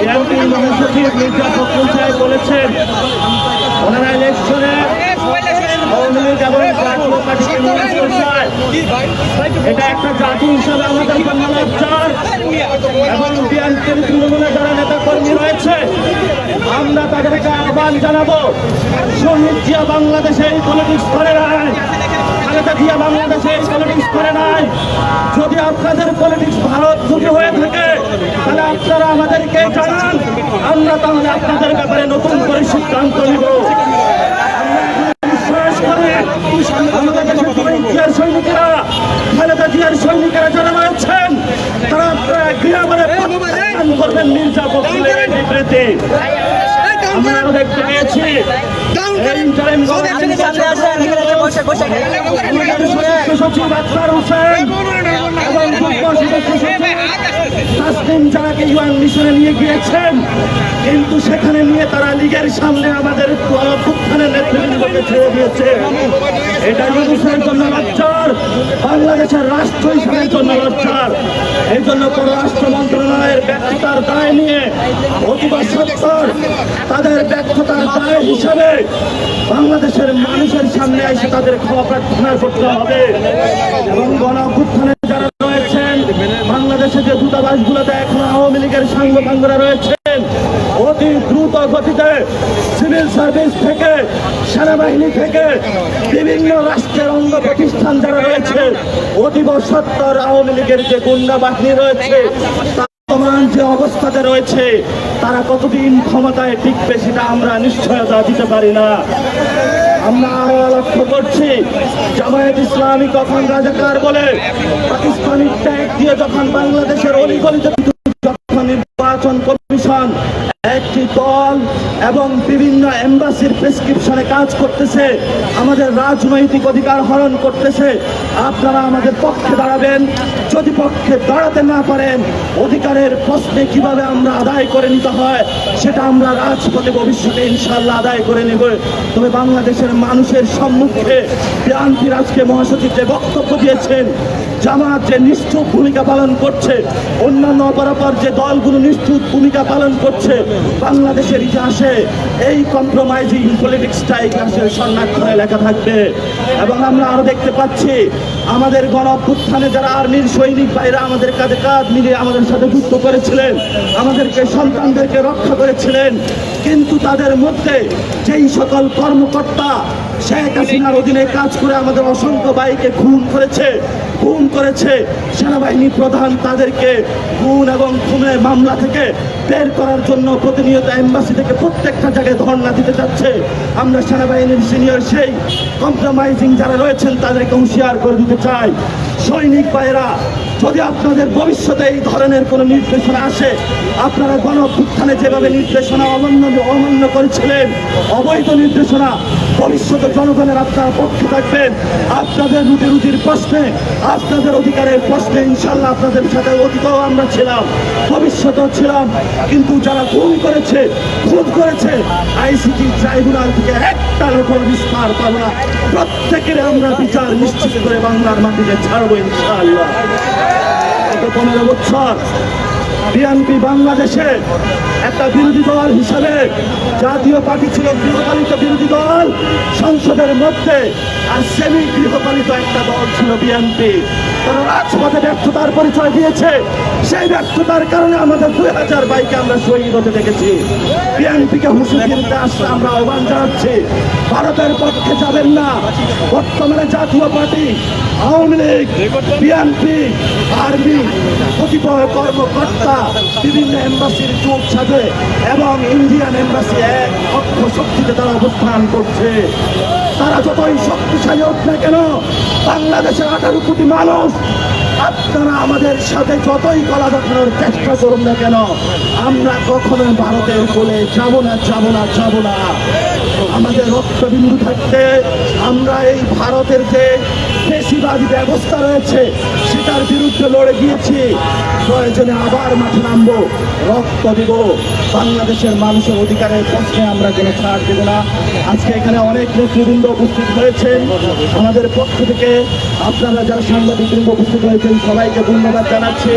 BNP মহাসচিব মির্জা ফখরুল সাহেব বলেছেন, ওনারা ইলেকশনে এটা একটা জাতি হিসাবে আমাদের জন্য লজ্জার এবং বিএনপির তৃণমূলের যারা নেতা কর্মী রয়েছে, আমরা তাদেরকে আহ্বান জানাব, শহীদ জিয়া বাংলাদেশে এই পলিটিক্স করে নাই। খালেদা জিয়া বাংলাদেশে এই পলিটিক্স করে নাই। যদি আপনাদের পলিটিক্স ভারত যদি হয়ে থাকে তাহলে আপনারা আমাদেরকে জানান। আমরা তাহলে আপনাদের ব্যাপারে নতুন করে সিদ্ধান্ত নিব। বিশ্বাস করে আমাদের জিয়ার সৈনিকেরা খালেদা জিয়ার সৈনিকেরা যারা রয়েছেন তারা আপনারা গৃহ প্রত্যাখ্যান করবেন মির্জা বিবৃতি আমরা দেখতে পেয়েছি এই interim government আমাদের সদস্য সচিব আখতার হোসেন এবং যুগ্ম সদস্য সচিব তাসলিম যারাকে ইউএন মিশনে নিয়ে গিয়েছেন, কিন্তু সেখানে নিয়ে তারা লীগের সামনে আমাদের ছেড়ে দিয়েছে। এটা ইউনুসের জন্য লজ্জার, বাংলাদেশের রাষ্ট্র হিসাবের জন্য লজ্জার। এই জন্য পররাষ্ট্র মন্ত্রণালয়ের ব্যর্থতার দায় নিয়ে অধিবাস সত্তর, তাদের ব্যর্থতার দায় হিসাবে বাংলাদেশের মানুষের সামনে এসে তাদের ক্ষমা প্রার্থনা করতে হবে। এবং গণ দূতাবাসগুলোতে এখন আওয়ামী লীগের সাঙ্গপাঙ্গরা রয়েছেন। অতি দ্রুত গতিতে সিভিল সার্ভিস থেকে, সেনাবাহিনী থেকে বিভিন্ন রাষ্ট্রের অঙ্গ প্রতিষ্ঠান যারা রয়েছে, অতীব সত্তর আওয়ামী লীগের যে গুন্ডা বাহিনী রয়েছে বর্তমান যে অবস্থাতে রয়েছে, তারা কতদিন ক্ষমতায় টিকবে সেটা আমরা নিশ্চয়তা দিতে পারি না। আমরা আরও লক্ষ্য করছি, জামায়াত ইসলামী কখন রাজাকার বলে? পাকিস্তানি দিয়ে যখন বাংলাদেশের অলিগলিতে নির্বাচন কমিশন একটি দল এবং বিভিন্ন এম্বাসির প্রেসক্রিপশনে কাজ করতেছে, আমাদের রাজনৈতিক অধিকার হরণ করতেছে। আপনারা আমাদের পক্ষে দাঁড়াবেন, যদি পক্ষে দাঁড়াতে না পারেন, অধিকারের প্রশ্নে কীভাবে আমরা আদায় করে নিতে হয়, সেটা আমরা রাজপথে ভবিষ্যতে ইনশাল্লাহ আদায় করে নেব। তবে বাংলাদেশের মানুষের সম্মুখে বিএনপির আজকে মহাসচিব যে বক্তব্য দিয়েছেন, জামাত যে নিষ্ঠুর ভূমিকা পালন করছে, অন্যান্য অপরাপর যে দলগুলো নিষ্ঠুর ভূমিকা পালন করছে বাংলাদেশের ইতিহাসে এই কম্প্রোমাইজিং পলিটিক্সটা ইতিহাসের স্বর্ণাক্ষরে লেখা থাকবে। এবং আমরা আরও দেখতে পাচ্ছি আমাদের গণ যারা আর্মির সৈনিক ভাইরা আমাদের কাঁধে কাঁধ মিলিয়ে আমাদের সাথে যুদ্ধ করেছিলেন, আমাদেরকে সন্তানদেরকে রক্ষা করেছিলেন, কিন্তু তাদের মধ্যে যেই সকল কর্মকর্তা শেখ হাসিনার অধীনে কাজ করে আমাদের অসংখ্য ভাইকে খুন করেছে খুন করেছে, সেনাবাহিনী প্রধান তাদেরকে খুন এবং খুনের মামলা থেকে বের করার জন্য প্রতিনিয়ত এম্বাসি থেকে প্রত্যেকটা জায়গায় ধর্ণা দিতে যাচ্ছে। আমরা সেনাবাহিনীর সিনিয়র সেই কম্প্রোমাইজিং যারা রয়েছেন, তাদেরকে হুঁশিয়ার করে দিতে time. সৈনিক ভাইরা যদি আপনাদের ভবিষ্যতে এই ধরনের কোনো নির্দেশনা আসে, আপনারা গণ অভ্যুত্থানে যেভাবে নির্দেশনা অমান্য অমান্য করেছিলেন, অবৈধ নির্দেশনা, ভবিষ্যতে জনগণের আপনারা পক্ষে থাকবেন। আপনাদের রুটি রুটির প্রশ্নে, আপনাদের অধিকারের প্রশ্নে ইনশাল্লাহ আপনাদের সাথে অতীতও আমরা ছিলাম, ভবিষ্যতেও ছিলাম। কিন্তু যারা খুন করেছে খুন করেছে, আইসিটি ট্রাইব্যুনাল থেকে একটা লোকের বিস্তার পাবো না। প্রত্যেকের আমরা বিচার নিশ্চিত করে বাংলার মাটিতে ছাড়বো। ইনশাআল্লাহ। গত পনেরো বছর। বিএনপি বাংলাদেশে একটা বিরোধী দল হিসাবে জাতীয় পার্টি ছিল গৃহপালিত বিরোধী দল। সংসদের মধ্যে আর সেমি গৃহপালিত একটা দল ছিল বিএনপি। তারা রাজপথে ব্যর্থতার পরিচয় দিয়েছে। সেই ব্যর্থতার কারণে আমাদের দুই হাজার বাইকে আমরা শহীদ হতে দেখেছি। বিএনপিকে হুঁশিয়ারি দিতে আসলে আমরা আহ্বান জানাচ্ছি। ভারতের পক্ষে যাবেন না। বর্তমানে Jatiya party, Awami League, BNP army কতিপয় কর্মকর্তা বিভিন্ন এম্বাসির চোখ সাথে এবং ইন্ডিয়ান এম্বাসি এক অক্ষ শক্তিতে তারা অবস্থান করছে। তারা যতই শক্তিশালী হোক না কেন, বাংলাদেশের আঠারো কোটি মানুষ, আপনারা আমাদের সাথে যতই গলা দেখানোর চেষ্টা করুন না কেন, আমরা কখনো ভারতের কোলে যাব না যাব না যাব না। আমাদের রক্তবিন্দু থাকতে আমরা এই ভারতের যে পেশিবাদী ব্যবস্থা রয়েছে সেটার বিরুদ্ধে লড়ে গিয়েছি। প্রয়োজনে আবার মাঠে নামবো। রক্ত দিব। বাংলাদেশের মানুষের অধিকারের প্রশ্নে আমরা কোনো ছাড় দেব না। আজকে এখানে অনেক নেতৃবৃন্দ উপস্থিত হয়েছেন। আমাদের পক্ষ থেকে আপনারা যারা সাংবাদিকবৃন্দ উপস্থিত হয়েছেন, সবাইকে ধন্যবাদ জানাচ্ছি।